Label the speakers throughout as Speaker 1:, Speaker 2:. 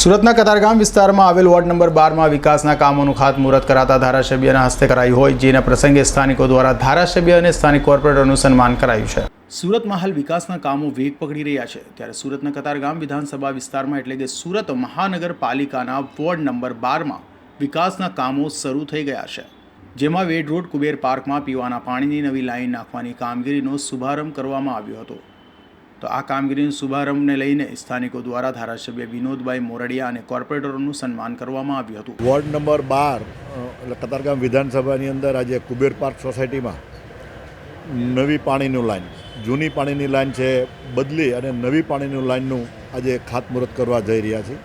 Speaker 1: સુરતના કતારગામ વિસ્તારમાં આવેલ વોર્ડ નંબર બારમાં વિકાસના કામોનું ખાતમુહૂર્ત કરાતા ધારાસભ્યના હસ્તે કરાયું હોય, જેના પ્રસંગે સ્થાનિકો દ્વારા ધારાસભ્ય અને સ્થાનિક કોર્પોરેટરનું સન્માન કરાયું છે. સુરતમાં હાલ વિકાસના કામો વેગ પકડી રહ્યા છે. ત્યારે સુરતના કતારગામ વિધાનસભા વિસ્તારમાં એટલે કે સુરત મહાનગરપાલિકાના વોર્ડ નંબર બારમાં વિકાસના કામો શરૂ થઈ ગયા છે. જેમાં વેડ રોડ, કુબેર પાર્કમાં પીવાના પાણીની નવી લાઈન નાખવાની કામગીરીનો શુભારંભ કરવામાં આવ્યો હતો. તો આ કામગીરીના શુભારંભને લઈને સ્થાનિકો દ્વારા ધારાસભ્ય વિનોદભાઈ મોરડિયા અને કોર્પોરેટરોનું સન્માન કરવામાં આવ્યું હતું.
Speaker 2: વોર્ડ નંબર બાર એટલે કતારગામ વિધાનસભાની અંદર આજે કુબેર પાર્ક સોસાયટીમાં નવી પાણીનું લાઈન, જૂની પાણીની લાઈન છે, બદલી અને નવી પાણીનું લાઈનનું આજે ખાતમુહૂર્ત કરવા જઈ રહ્યા છીએ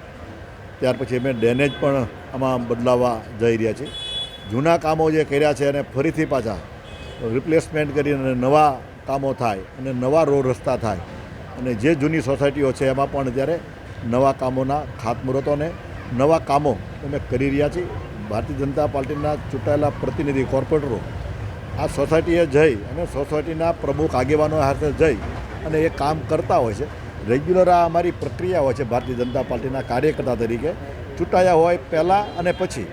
Speaker 2: ત્યાર પછી અમે ડેનેજ પણ આમાં બદલાવવા જઈ રહ્યા છીએ જૂના કામો જે કર્યા છે અને ફરીથી પાછા રિપ્લેસમેન્ટ કરીને નવા કામો થાય અને નવા રોડ રસ્તા થાય. અને જે જૂની સોસાયટીઓ છે એમાં પણ અત્યારે નવા કામોના ખાતમુહૂર્તોને નવા કામો અમે કરી રહ્યા છીએ, ભારતીય જનતા પાર્ટીના ચૂંટાયેલા પ્રતિનિધિ કોર્પોરેટરો આ સોસાયટીએ જઈ અને સોસાયટીના પ્રમુખ આગેવાનો હાથે જઈ અને એ કામ કરતા હોય છે. રેગ્યુલર આ અમારી પ્રક્રિયા હોય છે ભારતીય જનતા પાર્ટીના કાર્યકર્તા તરીકે. ચૂંટાયા હોય પહેલાં અને પછી.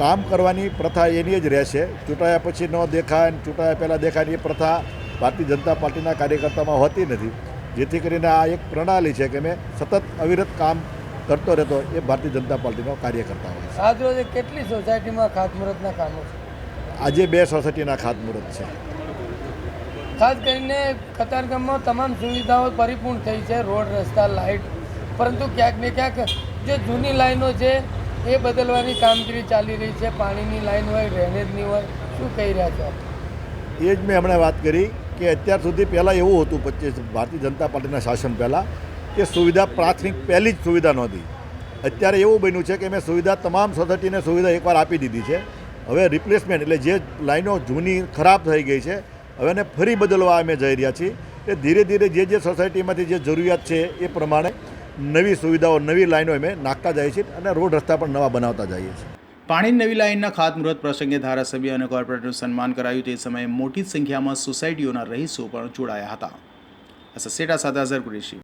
Speaker 2: કામ કરવાની પ્રથા એની જ રહેશે ચૂંટાયા પછી ન દેખાય ચૂંટાયા પહેલાં દેખાય એ પ્રથા ભારતીય જનતા પાર્ટીના કાર્યકર્તામાં હોતી નથી. જેથી કરીને આ એક પ્રણાલી છે કે મેં સતત અવિરત કામ કરતો રહેતો એ ભારતીય જનતા પાર્ટીનો કાર્યકર્તા હોય છે.
Speaker 3: આજ રોજે કેટલી સોસાયટીમાં ખાતમુહૂર્તના કામો છે?
Speaker 2: આજે બે સોસાયટીના ખાતમુહૂર્ત છે.
Speaker 3: ખાસ કરીને કતારગામમાં તમામ સુવિધાઓ પરિપૂર્ણ થઈ છે રોડ રસ્તા લાઇટ. પરંતુ ક્યાંક ને ક્યાંક જે જૂની લાઈનો છે એ બદલવાની કામગીરી ચાલી રહી છે. પાણીની લાઈન હોય ડ્રેનેજની હોય શું કહી રહ્યા છો
Speaker 2: એ જ મેં હમણાં વાત કરી કે અત્યાર સુધી પહેલાં એવું હતું, પચીસ ભારતીય જનતા પાર્ટીના શાસન પહેલાં, કે સુવિધા પ્રાથમિક, પહેલી જ સુવિધા નહોતી. અત્યારે એવું બન્યું છે કે મેં સુવિધા તમામ સોસાયટીને સુવિધા એકવાર આપી દીધી છે. હવે રિપ્લેસમેન્ટ એટલે જે લાઈનો જૂની ખરાબ થઈ ગઈ છે, હવે એને ફરી બદલવા અમે જઈ રહ્યા છીએ. એ ધીરે ધીરે જે જે સોસાયટીમાંથી જે જરૂરિયાત છે એ પ્રમાણે નવી સુવિધાઓ, નવી લાઈનો અમે નાખતા જઈએ છીએ અને રોડ રસ્તા પણ નવા બનાવતા જઈએ છીએ.
Speaker 1: પાણીની નવી લાઇનના ખાતમુહૂર્ત પ્રસંગે ધારાસભ્ય અને કોર્પોરેટરનું સન્માન કરાયું તે સમયે મોટી સંખ્યામાં સોસાયટીઓના રહીશો પણ જોડાયા હતા. આ સસેટા સાથે અઝર કુરેશી.